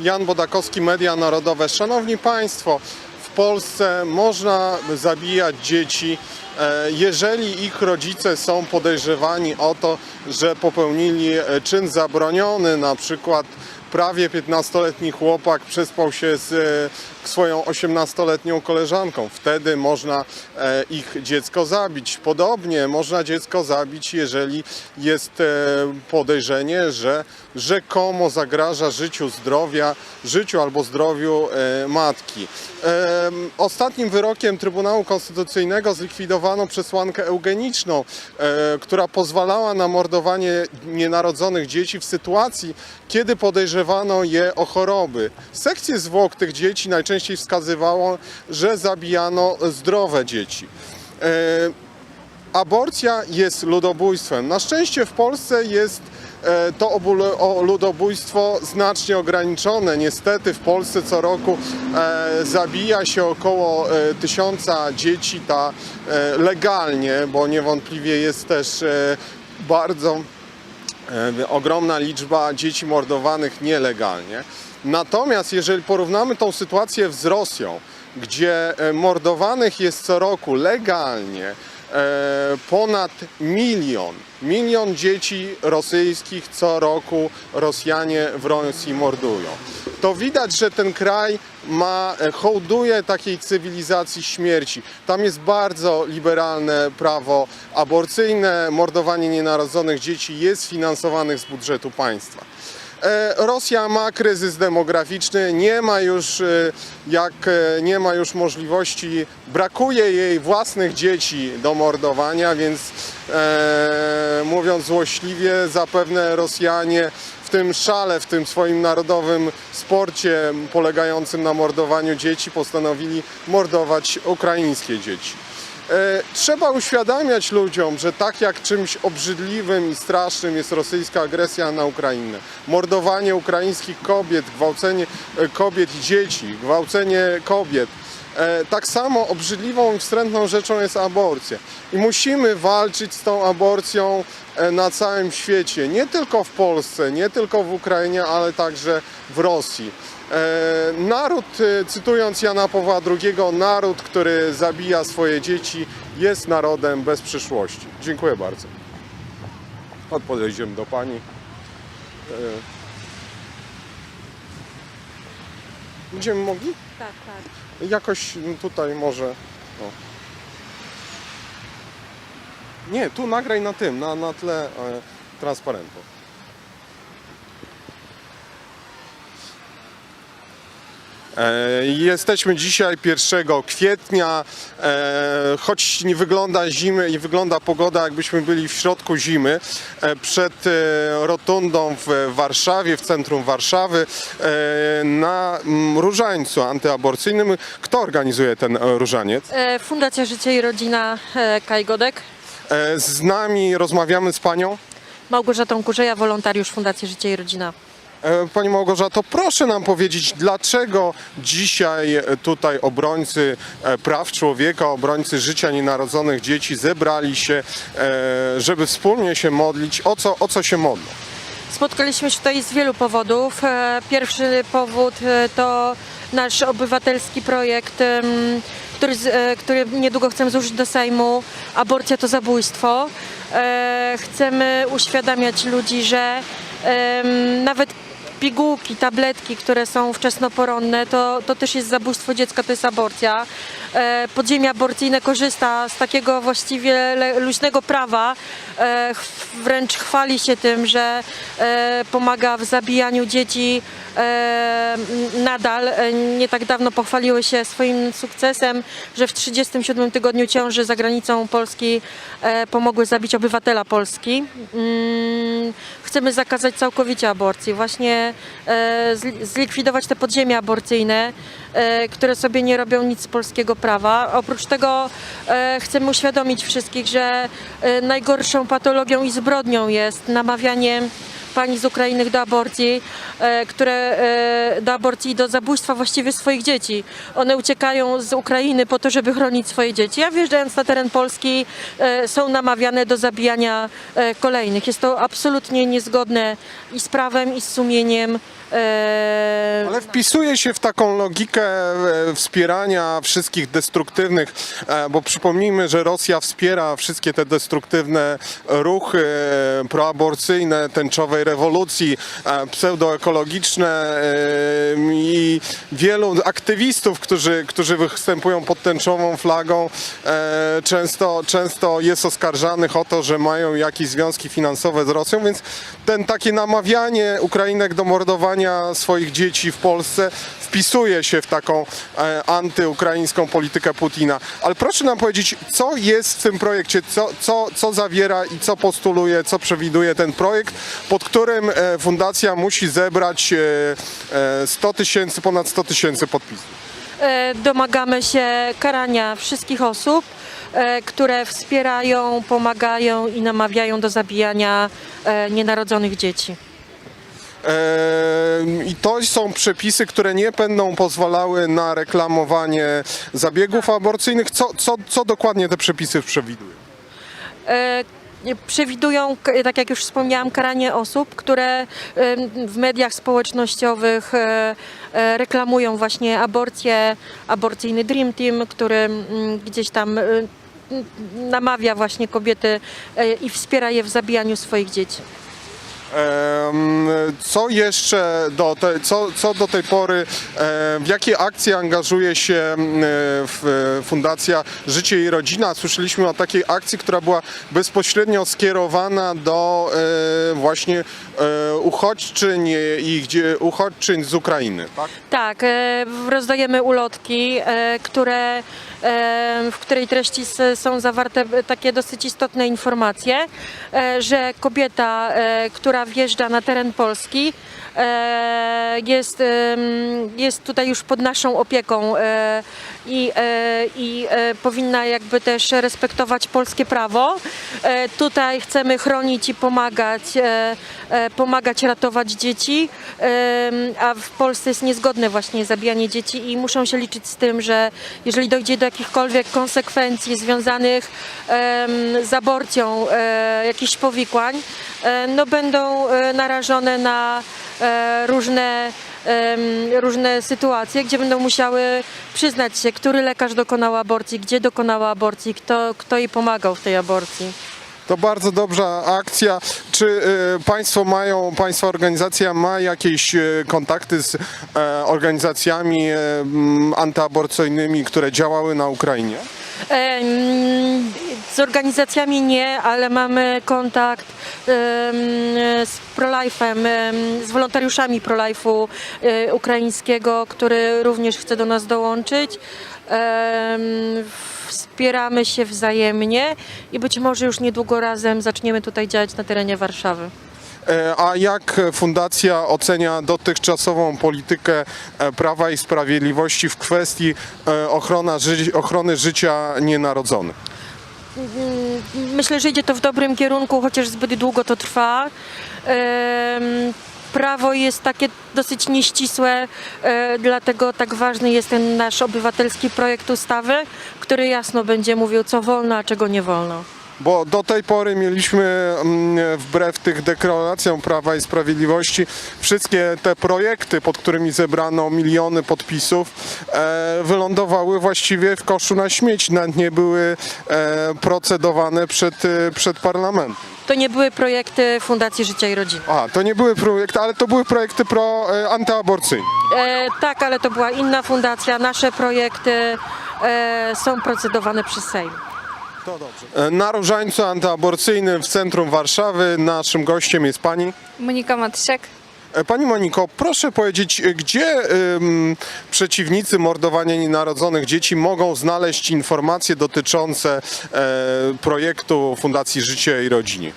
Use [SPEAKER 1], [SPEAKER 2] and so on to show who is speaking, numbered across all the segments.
[SPEAKER 1] Jan Bodakowski, Media Narodowe. Szanowni Państwo, w Polsce można zabijać dzieci, e, jeżeli ich rodzice są podejrzewani o to, że popełnili e, czyn zabroniony, na przykład prawie 15-letni chłopak przespał się z e, swoją 18-letnią koleżanką. Wtedy można e, ich dziecko zabić. Podobnie można dziecko zabić, jeżeli jest e, podejrzenie, że rzekomo zagraża życiu, zdrowia, życiu albo zdrowiu e, matki. Ostatnim wyrokiem Trybunału Konstytucyjnego zlikwidowano przesłankę eugeniczną, która pozwalała na mordowanie nienarodzonych dzieci w sytuacji, kiedy podejrzewano je o choroby. Sekcje zwłok tych dzieci najczęściej wskazywało, że zabijano zdrowe dzieci. E, Aborcja jest ludobójstwem. Na szczęście w Polsce jest e, to ludobójstwo znacznie ograniczone. Niestety w Polsce co roku e, zabija się około tysiąca dzieci ta, legalnie, bo niewątpliwie jest też bardzo ogromna liczba dzieci mordowanych nielegalnie. Natomiast jeżeli porównamy tą sytuację z Rosją, gdzie e, mordowanych jest co roku legalnie e, ponad milion, milion dzieci rosyjskich co roku Rosjanie w Rosji mordują, to widać, że ten kraj ma, e, hołduje takiej cywilizacji śmierci. Tam jest bardzo liberalne prawo aborcyjne, mordowanie nienarodzonych dzieci jest finansowanych z budżetu państwa. E, Rosja ma kryzys demograficzny, nie ma już e, jak e, nie ma już możliwości, brakuje jej własnych dzieci do mordowania, więc e, mówiąc złośliwie, zapewne Rosjanie w tym szale, w tym swoim narodowym sporcie polegającym na mordowaniu dzieci postanowili mordować ukraińskie dzieci. E, Trzeba uświadamiać ludziom, że tak jak czymś obrzydliwym i strasznym jest rosyjska agresja na Ukrainę, mordowanie ukraińskich kobiet, gwałcenie e, kobiet i dzieci, gwałcenie kobiet, e, tak samo obrzydliwą i wstrętną rzeczą jest aborcja. I musimy walczyć z tą aborcją na całym świecie, nie tylko w Polsce, nie tylko w Ukrainie, ale także w Rosji. E, Naród, e, cytując Jana Pawła II, naród, który zabija swoje dzieci, jest narodem bez przyszłości. Dziękuję bardzo. Odpowiedziałem do pani. E, Będziemy mogli?
[SPEAKER 2] Tak, tak.
[SPEAKER 1] Jakoś tutaj może. O. Nie, tu nagraj na tym, na, na tle e, transparentu. Jesteśmy dzisiaj 1 kwietnia, e, choć nie wygląda zimy i wygląda pogoda jakbyśmy byli w środku zimy, e, przed e, rotundą w Warszawie, w centrum Warszawy, e, na mm, różańcu antyaborcyjnym. Kto organizuje ten e, różaniec?
[SPEAKER 2] E, Fundacja Życie i Rodzina e, Kaj Godek.
[SPEAKER 1] E, Z nami rozmawiamy z panią.
[SPEAKER 2] Małgorzatą Kurzeja, wolontariusz Fundacji Życie i Rodzina.
[SPEAKER 1] E, Pani Małgorzato, proszę nam powiedzieć, dlaczego dzisiaj tutaj obrońcy e, praw człowieka, obrońcy życia nienarodzonych dzieci zebrali się, e, żeby wspólnie się modlić. O co, o co się modlą?
[SPEAKER 2] Spotkaliśmy się tutaj z wielu powodów. Pierwszy powód to nasz obywatelski projekt, który, który niedługo chcemy złożyć do Sejmu. Aborcja to zabójstwo. Chcemy uświadamiać ludzi, że nawet pigułki, tabletki, które są wczesnoporonne, to, to też jest zabójstwo dziecka, to jest aborcja. E, Podziemie aborcyjne korzysta z takiego właściwie luźnego prawa, e, wręcz chwali się tym, że e, pomaga w zabijaniu dzieci nadal. Nie tak dawno pochwaliły się swoim sukcesem, że w 37 tygodniu ciąży za granicą Polski pomogły zabić obywatela Polski. Mm, Chcemy zakazać całkowicie aborcji, właśnie zli- zlikwidować te podziemia aborcyjne, które sobie nie robią nic z polskiego prawa. Oprócz tego e, chcemy uświadomić wszystkich, że e, najgorszą patologią i zbrodnią jest namawianie pań z Ukrainy do aborcji, e, które e, do aborcji i do zabójstwa właściwie swoich dzieci. One uciekają z Ukrainy po to, żeby chronić swoje dzieci, a wjeżdżając na teren Polski e, są namawiane do zabijania e, kolejnych. Jest to absolutnie niezgodne i z prawem, i z sumieniem e,
[SPEAKER 1] Ale wpisuje się w taką logikę e, wspierania wszystkich destruktywnych, e, bo przypomnijmy, że Rosja wspiera wszystkie te destruktywne ruchy e, proaborcyjne, tęczowej rewolucji, pseudoekologiczne i wielu aktywistów, którzy, którzy występują pod tęczową flagą, często, często jest oskarżanych o to, że mają jakieś związki finansowe z Rosją, więc ten takie namawianie Ukrainek do mordowania swoich dzieci w Polsce wpisuje się w taką e, antyukraińską politykę Putina. Ale proszę nam powiedzieć, co jest w tym projekcie, co, co, co zawiera i co postuluje, co przewiduje ten projekt, pod którym e, fundacja musi zebrać e, e, 100 tysięcy, ponad 100 tysięcy podpisów.
[SPEAKER 2] e, domagamy się karania wszystkich osób, e, które wspierają, pomagają i namawiają do zabijania e, nienarodzonych dzieci.
[SPEAKER 1] I to są przepisy, które nie będą pozwalały na reklamowanie zabiegów aborcyjnych. Co, co, co dokładnie te przepisy przewidują?
[SPEAKER 2] E, Przewidują, tak jak już wspomniałam, karanie osób, które w mediach społecznościowych e, e, reklamują właśnie aborcję, aborcyjny Dream Team, który mm, gdzieś tam namawia właśnie kobiety i wspiera je w zabijaniu swoich dzieci.
[SPEAKER 1] Co jeszcze do, te, co, co do tej pory, w jakie akcje angażuje się Fundacja Życie i Rodzina? Słyszeliśmy o takiej akcji, która była bezpośrednio skierowana do właśnie uchodźczyń i gdzie uchodźczyń z Ukrainy. Tak?
[SPEAKER 2] Tak, e, rozdajemy ulotki, e, które, e, w której treści są zawarte takie dosyć istotne informacje, że kobieta, która wjeżdża na teren Polski, jest, em, jest tutaj już pod naszą opieką e, i, e, i e, powinna jakby też respektować polskie prawo. E, Tutaj chcemy chronić i pomagać, e, e, pomagać ratować dzieci, a w Polsce jest niezgodne właśnie zabijanie dzieci i muszą się liczyć z tym, że jeżeli dojdzie do jakichkolwiek konsekwencji związanych z aborcją e, jakichś powikłań, e, no będą e, narażone na e, różne em, różne sytuacje, gdzie będą musiały przyznać się, który lekarz dokonał aborcji, gdzie dokonała aborcji, kto, kto jej pomagał w tej aborcji.
[SPEAKER 1] To bardzo dobra akcja. Czy e, Państwo mają, Państwa organizacja ma jakieś e, kontakty z e, organizacjami antyaborcyjnymi, które działały na Ukrainie?
[SPEAKER 2] Z organizacjami nie, ale mamy kontakt z ProLife'em, em, z wolontariuszami ProLife'u ukraińskiego, który również chce do nas dołączyć. Wspieramy się wzajemnie i być może już niedługo razem zaczniemy tutaj działać na terenie Warszawy.
[SPEAKER 1] E, A jak fundacja ocenia dotychczasową politykę e, Prawa i Sprawiedliwości w kwestii e, ochrona, ży- ochrony życia nienarodzonych?
[SPEAKER 2] Myślę, że idzie to w dobrym kierunku, chociaż zbyt długo to trwa. Prawo jest takie dosyć nieścisłe, e, dlatego tak ważny jest ten nasz obywatelski projekt ustawy, który jasno będzie mówił, co wolno, a czego nie wolno.
[SPEAKER 1] Bo do tej pory mieliśmy, mm, wbrew tych deklaracjom Prawa i Sprawiedliwości, wszystkie te projekty, pod którymi zebrano miliony podpisów, e, wylądowały właściwie w koszu na śmieć, nawet nie były e, procedowane przed, przed parlamentem.
[SPEAKER 2] To nie były projekty Fundacji Życia i Rodziny.
[SPEAKER 1] Aha, to nie były projekty, ale to były projekty pro, e, antyaborcyjne.
[SPEAKER 2] E, tak, ale to była inna fundacja. Nasze projekty e, są procedowane przez Sejm.
[SPEAKER 1] To dobrze. E, Na różańcu antyaborcyjnym w centrum Warszawy naszym gościem jest pani.
[SPEAKER 3] Monika Matysiak.
[SPEAKER 1] E, Pani Moniko, proszę powiedzieć, e, gdzie ym, przeciwnicy mordowania nienarodzonych dzieci mogą znaleźć informacje dotyczące e, projektu Fundacji Życie i Rodzinie?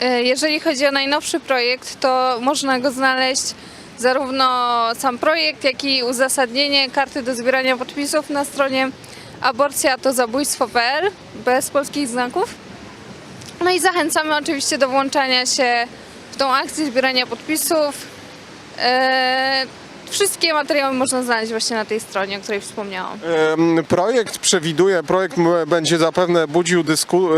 [SPEAKER 3] E, Jeżeli chodzi o najnowszy projekt, to można go znaleźć zarówno sam projekt, jak i uzasadnienie karty do zbierania podpisów na stronie aborcja to zabójstwo.pl bez polskich znaków. No i zachęcamy oczywiście do włączania się tą akcję zbierania podpisów. Wszystkie materiały można znaleźć właśnie na tej stronie, o której wspomniałam.
[SPEAKER 1] Projekt przewiduje, projekt będzie zapewne budził dysku,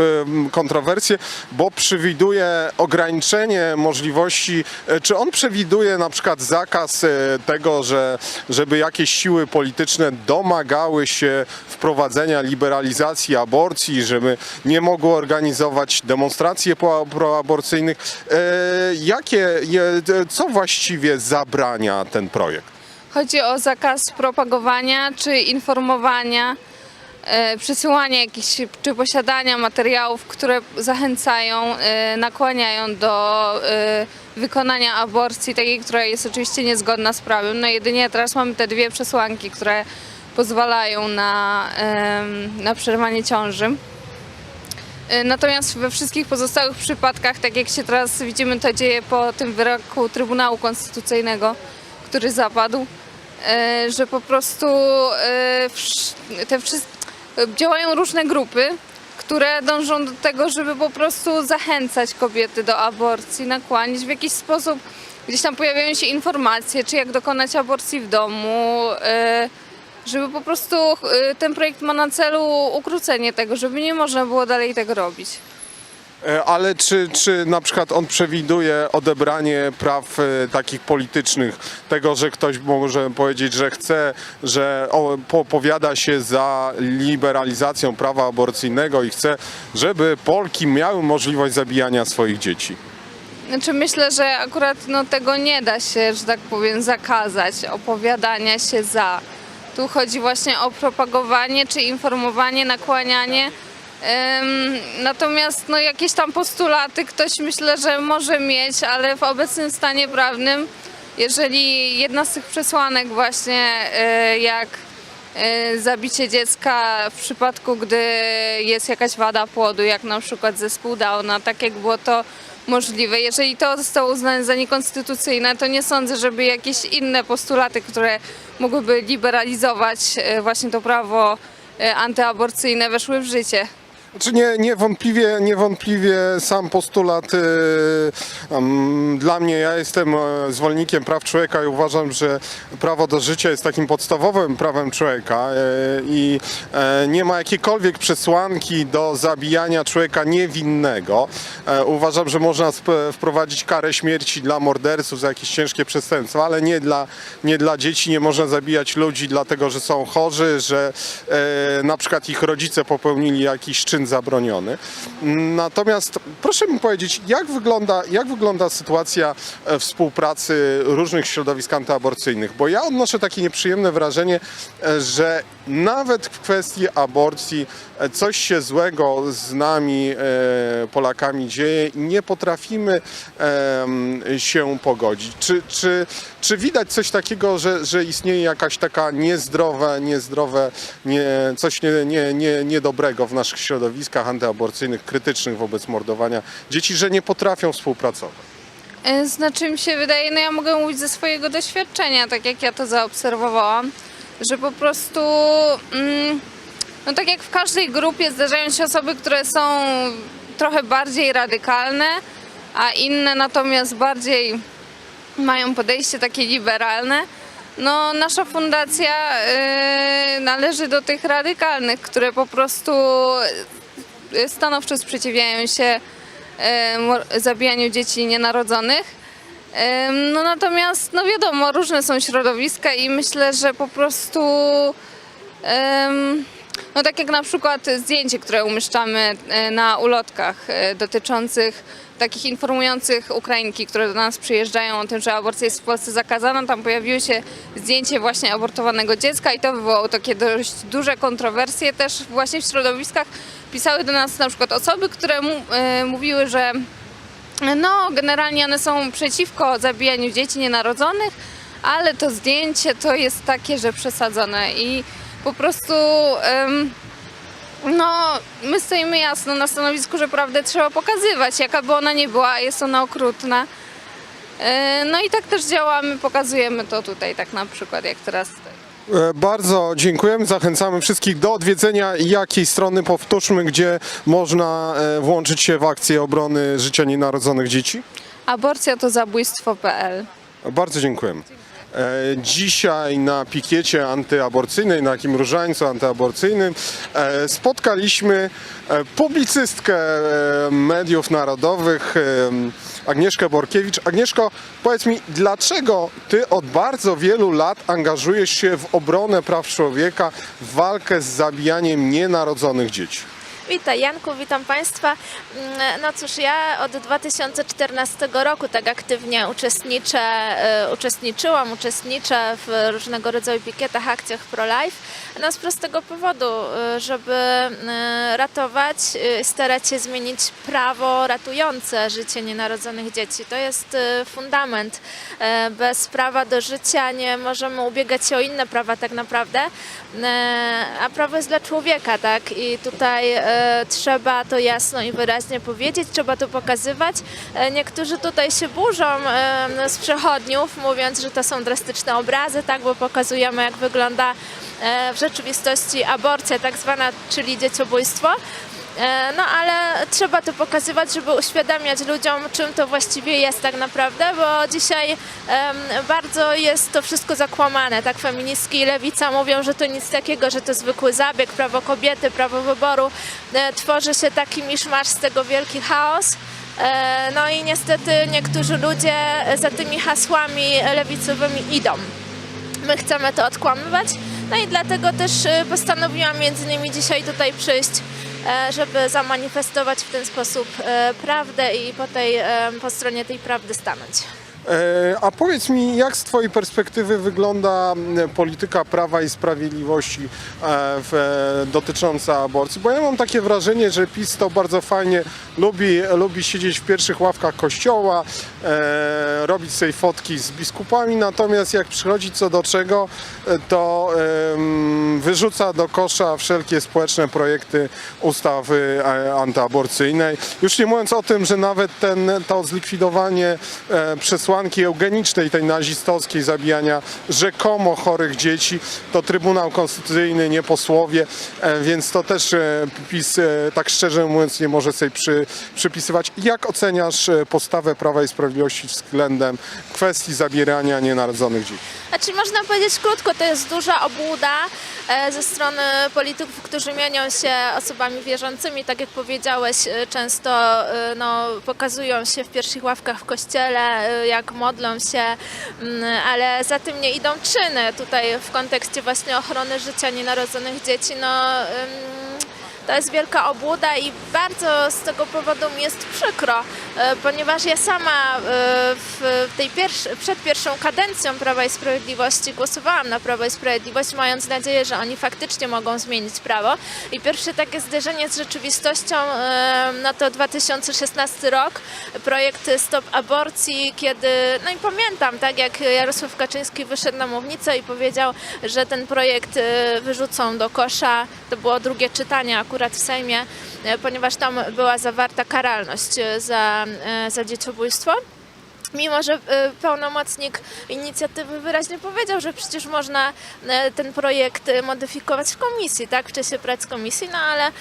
[SPEAKER 1] kontrowersje, bo przewiduje ograniczenie możliwości, e, czy on przewiduje na przykład zakaz e, tego, że żeby jakieś siły polityczne domagały się wprowadzenia liberalizacji aborcji, żeby nie mogły organizować demonstracji proaborcyjnych. E, Jakie, co właściwie zabrania ten projekt?
[SPEAKER 3] Chodzi o zakaz propagowania czy informowania, e, przesyłania jakichś czy posiadania materiałów, które zachęcają, e, nakłaniają do e, wykonania aborcji, takiej, która jest oczywiście niezgodna z prawem. No jedynie teraz mamy te dwie przesłanki, które pozwalają na, na przerwanie ciąży. Natomiast we wszystkich pozostałych przypadkach, tak jak się teraz widzimy, to dzieje po tym wyroku Trybunału Konstytucyjnego, który zapadł, że po prostu e, te działają różne grupy, które dążą do tego, żeby po prostu zachęcać kobiety do aborcji, nakłaniać w jakiś sposób. Gdzieś tam pojawiają się informacje, czy jak dokonać aborcji w domu, e, żeby po prostu e, ten projekt ma na celu ukrócenie tego, żeby nie można było dalej tego robić.
[SPEAKER 1] E, Ale czy, czy na przykład on przewiduje odebranie praw e, takich politycznych, tego, że ktoś może powiedzieć, że chce, że opowiada się za liberalizacją prawa aborcyjnego i chce, żeby Polki miały możliwość zabijania swoich dzieci?
[SPEAKER 3] Znaczy myślę, że akurat no, tego nie da się, że tak powiem, zakazać opowiadania się za. Tu chodzi właśnie o propagowanie czy informowanie, nakłanianie. Natomiast no, jakieś tam postulaty ktoś myślę, że może mieć, ale w obecnym stanie prawnym, jeżeli jedna z tych przesłanek właśnie y, jak y, zabicie dziecka w przypadku, gdy jest jakaś wada płodu, jak na przykład zespół Downa, tak jak było to możliwe. Jeżeli to zostało uznane za niekonstytucyjne, to nie sądzę, żeby jakieś inne postulaty, które mogłyby liberalizować y, właśnie to prawo antyaborcyjne weszły w życie.
[SPEAKER 1] Czy nie, niewątpliwie, niewątpliwie sam postulat y, dla mnie, ja jestem e, zwolennikiem praw człowieka i uważam, że prawo do życia jest takim podstawowym prawem człowieka e, i e, nie ma jakiejkolwiek przesłanki do zabijania człowieka niewinnego. E, uważam, że można wprowadzić karę śmierci dla morderców za jakieś ciężkie przestępstwa, ale nie dla, nie dla dzieci. Nie można zabijać ludzi dlatego, że są chorzy, że e, na przykład ich rodzice popełnili jakiś czyn zabroniony. Natomiast proszę mi powiedzieć, jak wygląda, jak wygląda sytuacja e, współpracy różnych środowisk antyaborcyjnych? Bo ja odnoszę takie nieprzyjemne wrażenie, e, że nawet w kwestii aborcji e, coś się złego z nami, Polakami, dzieje i nie potrafimy się pogodzić. Czy, czy, czy widać coś takiego, że, że istnieje jakaś taka niezdrowe, niezdrowe nie, coś nie, nie, nie, niedobrego w naszych środowiskach antyaborcyjnych, krytycznych wobec mordowania dzieci, że nie potrafią współpracować?
[SPEAKER 3] E, Znaczy mi się wydaje, no ja mogę mówić ze swojego doświadczenia, tak jak ja to zaobserwowałam, że po prostu, mm, no tak jak w każdej grupie zdarzają się osoby, które są trochę bardziej radykalne, a inne natomiast bardziej mają podejście takie liberalne. No, nasza fundacja e, należy do tych radykalnych, które po prostu stanowczo sprzeciwiają się e, zabijaniu dzieci nienarodzonych. Em, No natomiast, no wiadomo, różne są środowiska i myślę, że po prostu, no tak jak na przykład zdjęcie, które umieszczamy e, na ulotkach e, dotyczących takich informujących Ukrainki, które do nas przyjeżdżają o tym, że aborcja jest w Polsce zakazana, tam pojawiło się zdjęcie właśnie abortowanego dziecka i to wywołało takie dość duże kontrowersje też właśnie w środowiskach. Pisały do nas na przykład osoby, które mu, e, mówiły, że no, generalnie one są przeciwko zabijaniu dzieci nienarodzonych, ale to zdjęcie to jest takie, że przesadzone i po prostu no, my stoimy jasno na stanowisku, że prawdę trzeba pokazywać, jaka by ona nie była, jest ona okrutna. E, No i tak też działamy, pokazujemy to tutaj tak na przykład, jak teraz
[SPEAKER 1] Bardzo dziękujemy. Zachęcamy wszystkich do odwiedzenia jakiej strony, powtórzmy, gdzie można e, włączyć się w akcję obrony życia nienarodzonych dzieci.
[SPEAKER 3] Aborcja to zabójstwo.pl
[SPEAKER 1] Bardzo dziękujemy. E, Dzisiaj na pikiecie antyaborcyjnej, na takim różańcu antyaborcyjnym e, spotkaliśmy e, publicystkę e, mediów narodowych e, Agnieszkę Borkiewicz. Agnieszko, powiedz mi, dlaczego ty od bardzo wielu lat angażujesz się w obronę praw człowieka, w walkę z zabijaniem nienarodzonych dzieci?
[SPEAKER 4] Witaj Janku, witam Państwa. Mm, No cóż, ja od 2014 roku tak aktywnie uczestniczę, e, uczestniczyłam, uczestniczę w różnego rodzaju pikietach, akcjach pro-life. No z prostego powodu, e, żeby e, ratować, starać się zmienić prawo ratujące życie nienarodzonych dzieci. To jest fundament. Bez prawa do życia nie możemy ubiegać się o inne prawa tak naprawdę, a prawo jest dla człowieka, tak? I tutaj trzeba to jasno i wyraźnie powiedzieć, trzeba to pokazywać. E, niektórzy tutaj się burzą e, z przechodniów, mówiąc, że to są drastyczne obrazy, tak? Bo pokazujemy, jak wygląda e, w rzeczywistości aborcja tak zwana, czyli dzieciobójstwo. E, No ale trzeba to pokazywać, żeby uświadamiać ludziom, czym to właściwie jest tak naprawdę, bo dzisiaj bardzo jest to wszystko zakłamane. Tak feministki i lewica mówią, że to nic takiego, że to zwykły zabieg, prawo kobiety, prawo wyboru. E, Tworzy się taki miszmasz z tego wielki chaos. E, No i niestety niektórzy ludzie za tymi hasłami lewicowymi idą. My chcemy to odkłamywać, no i dlatego też postanowiłam między innymi dzisiaj tutaj przyjść, żeby zamanifestować w ten sposób e, prawdę i po, tej, e, po stronie tej prawdy stanąć.
[SPEAKER 1] E, A powiedz mi, jak z Twojej perspektywy wygląda polityka Prawa i Sprawiedliwości e, w, e, dotycząca aborcji? Bo ja mam takie wrażenie, że PiS to bardzo fajnie lubi, lubi siedzieć w pierwszych ławkach kościoła, e, robić sobie fotki z biskupami, natomiast jak przychodzi co do czego, e, to em, wyrzuca do kosza wszelkie społeczne projekty ustawy e, antyaborcyjnej. Już nie mówiąc o tym, że nawet ten, to zlikwidowanie e, przesłanki eugenicznej, tej nazistowskiej zabijania rzekomo chorych dzieci, to Trybunał Konstytucyjny, nie posłowie, e, więc to też e, PiS e, tak szczerze mówiąc nie może sobie przy, przypisywać. Jak oceniasz postawę Prawa i Sprawiedliwości względem kwestii zabierania nienarodzonych dzieci?
[SPEAKER 4] Znaczy można powiedzieć krótko, to jest duża obłuda ze strony polityków, którzy mienią się osobami wierzącymi, tak jak powiedziałeś, e, często e, no, pokazują się w pierwszych ławkach w kościele, e, jak modlą się, mm, ale za tym nie idą czyny. Tutaj w kontekście właśnie ochrony życia nienarodzonych dzieci, no to jest wielka obłuda i bardzo z tego powodu mi jest przykro, e, ponieważ ja sama e, w tej pierwszy, przed pierwszą kadencją Prawa i Sprawiedliwości głosowałam na Prawo i Sprawiedliwość, mając nadzieję, że oni faktycznie mogą zmienić prawo. I pierwsze takie zderzenie z rzeczywistością e, no to 2016 rok, projekt Stop Aborcji, kiedy, no i pamiętam, tak jak Jarosław Kaczyński wyszedł na mównicę i powiedział, że ten projekt wyrzucą do kosza, to było drugie czytanie akurat w Sejmie, e, ponieważ tam była zawarta karalność e, za, e, za dzieciobójstwo. Mimo, że pełnomocnik inicjatywy wyraźnie powiedział, że przecież można ten projekt modyfikować w komisji, tak, w czasie prac komisji, no ale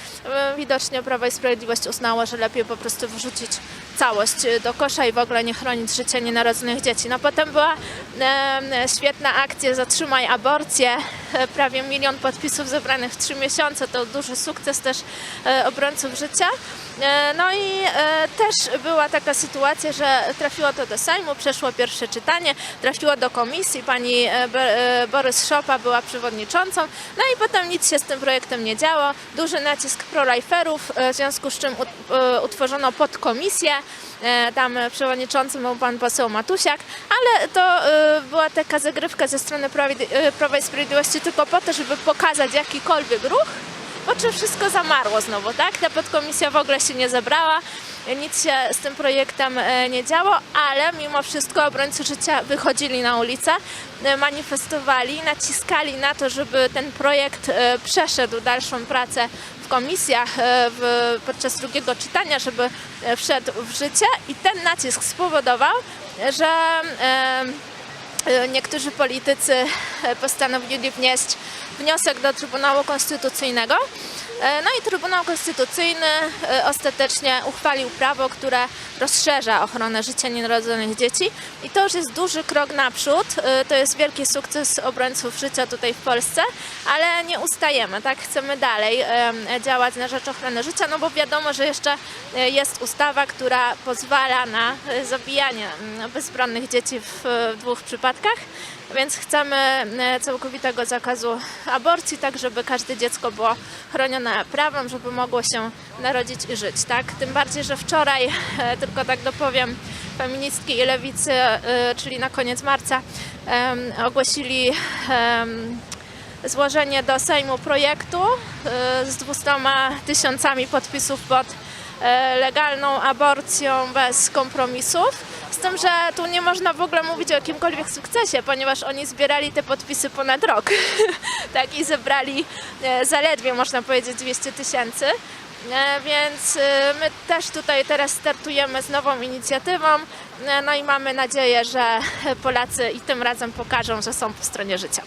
[SPEAKER 4] widocznie Prawo i Sprawiedliwość uznało, że lepiej po prostu wrzucić całość e, do kosza i w ogóle nie chronić życia nienarodzonych dzieci. No potem była e, świetna akcja Zatrzymaj aborcję, e, prawie milion podpisów zebranych w trzy miesiące, to duży sukces też e, obrońców życia. E, No i e, też była taka sytuacja, że trafiło to do Sejmu, przeszło pierwsze czytanie, trafiło do komisji, pani e, Borys Szopa była przewodniczącą, no i potem nic się z tym projektem nie działo. Duży nacisk proliferów, w związku z czym ut- utworzono podkomisję, tam przewodniczącym był pan poseł Matusiak, ale to była taka zagrywka ze strony Prawa i Sprawiedliwości tylko po to, żeby pokazać jakikolwiek ruch, po czym wszystko zamarło znowu, tak? Ta podkomisja w ogóle się nie zebrała, nic się z tym projektem e, nie działo, ale mimo wszystko obrońcy życia wychodzili na ulicę, e, manifestowali, naciskali na to, żeby ten projekt e, przeszedł dalszą pracę w komisjach w, podczas drugiego czytania, żeby wszedł w życie i ten nacisk spowodował, że Niektórzy politycy e, postanowili wnieść wniosek do Trybunału Konstytucyjnego. E, No i Trybunał Konstytucyjny e, ostatecznie uchwalił prawo, które rozszerza ochronę życia nienarodzonych dzieci i to już jest duży krok naprzód. E, To jest wielki sukces obrońców życia tutaj w Polsce, ale nie ustajemy, tak? Chcemy dalej działać na rzecz ochrony życia, no bo wiadomo, że jeszcze e, jest ustawa, która pozwala na e, zabijanie mm, bezbronnych dzieci w e, dwóch przypadkach. Więc chcemy e, całkowitego zakazu aborcji, tak żeby każde dziecko było chronione prawem, żeby mogło się narodzić i żyć. Tak? Tym bardziej, że wczoraj, e, tylko tak dopowiem, feministki i lewicy, e, czyli na koniec marca, ogłosili złożenie do Sejmu projektu z 200 tysiącami podpisów pod legalną aborcją bez kompromisów. Z tym, że tu nie można w ogóle mówić o jakimkolwiek sukcesie, ponieważ oni zbierali te podpisy ponad rok. tak i zebrali e, zaledwie, można powiedzieć, 200 tysięcy. E, Więc e, my też tutaj teraz startujemy z nową inicjatywą. E, No i mamy nadzieję, że Polacy i tym razem pokażą, że są po stronie życia.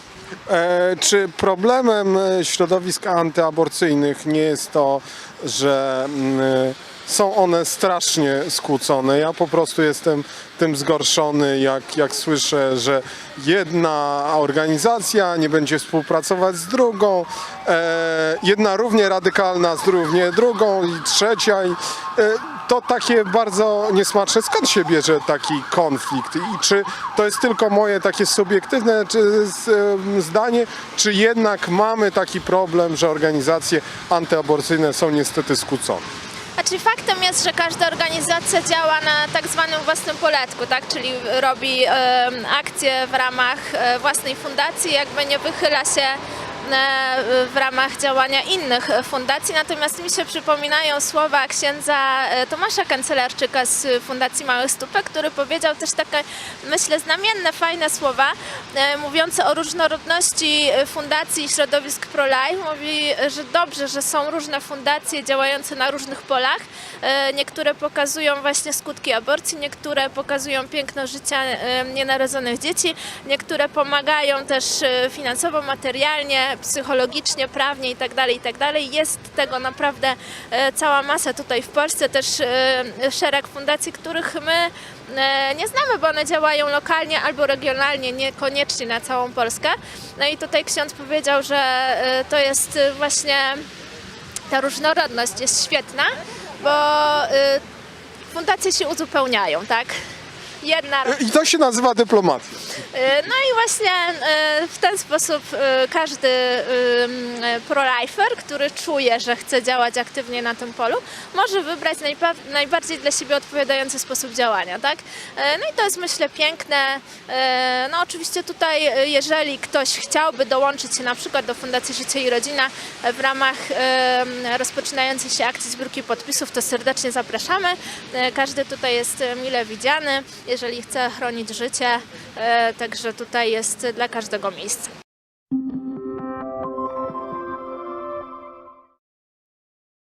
[SPEAKER 1] E, czy problemem e, środowisk antyaborcyjnych nie jest to, że mm, są one strasznie skłócone? Ja po prostu jestem tym zgorszony, jak, jak słyszę, że jedna organizacja nie będzie współpracować z drugą, e, jedna równie radykalna z równie drugą i trzecia. I, e, to takie bardzo niesmaczne. Skąd się bierze taki konflikt? I czy to jest tylko moje takie subiektywne zdanie, czy jednak mamy taki problem, że organizacje antyaborcyjne są niestety skłócone?
[SPEAKER 4] Znaczy faktem jest, że każda organizacja działa na tak zwanym własnym poletku, tak? czyli robi akcje w ramach e, własnej fundacji, jakby nie wychyla się w ramach działania innych fundacji. Natomiast mi się przypominają słowa księdza e, Tomasza Kancelarczyka z Fundacji Małych Stópek, który powiedział też takie, myślę, znamienne, fajne słowa, e, mówiące o różnorodności fundacji i środowisk pro-life. Mówi, że dobrze, że są różne fundacje działające na różnych polach. E, Niektóre pokazują właśnie skutki aborcji, niektóre pokazują piękno życia e, nienarodzonych dzieci, niektóre pomagają też e, finansowo, materialnie, psychologicznie, prawnie itd. itd. Jest tego naprawdę e, cała masa tutaj w Polsce, też e, szereg fundacji, których my e, nie znamy, bo one działają lokalnie albo regionalnie, niekoniecznie na całą Polskę. No i tutaj ksiądz powiedział, że to jest właśnie ta różnorodność jest świetna, bo fundacje się uzupełniają, tak? Jedna
[SPEAKER 1] E, I to się nazywa dyplomacja.
[SPEAKER 4] Y, No i właśnie y, w ten sposób każdy prolifer, który czuje, że chce działać aktywnie na tym polu, może wybrać najbardziej dla siebie odpowiadający sposób działania, tak? No i to jest myślę piękne. No oczywiście tutaj, jeżeli ktoś chciałby dołączyć się na przykład do Fundacji Życie i Rodzina w ramach rozpoczynającej się akcji zbiórki podpisów, to serdecznie zapraszamy. Każdy tutaj jest mile widziany, jeżeli chce chronić życie, y, także tutaj jest dla każdego miejsce.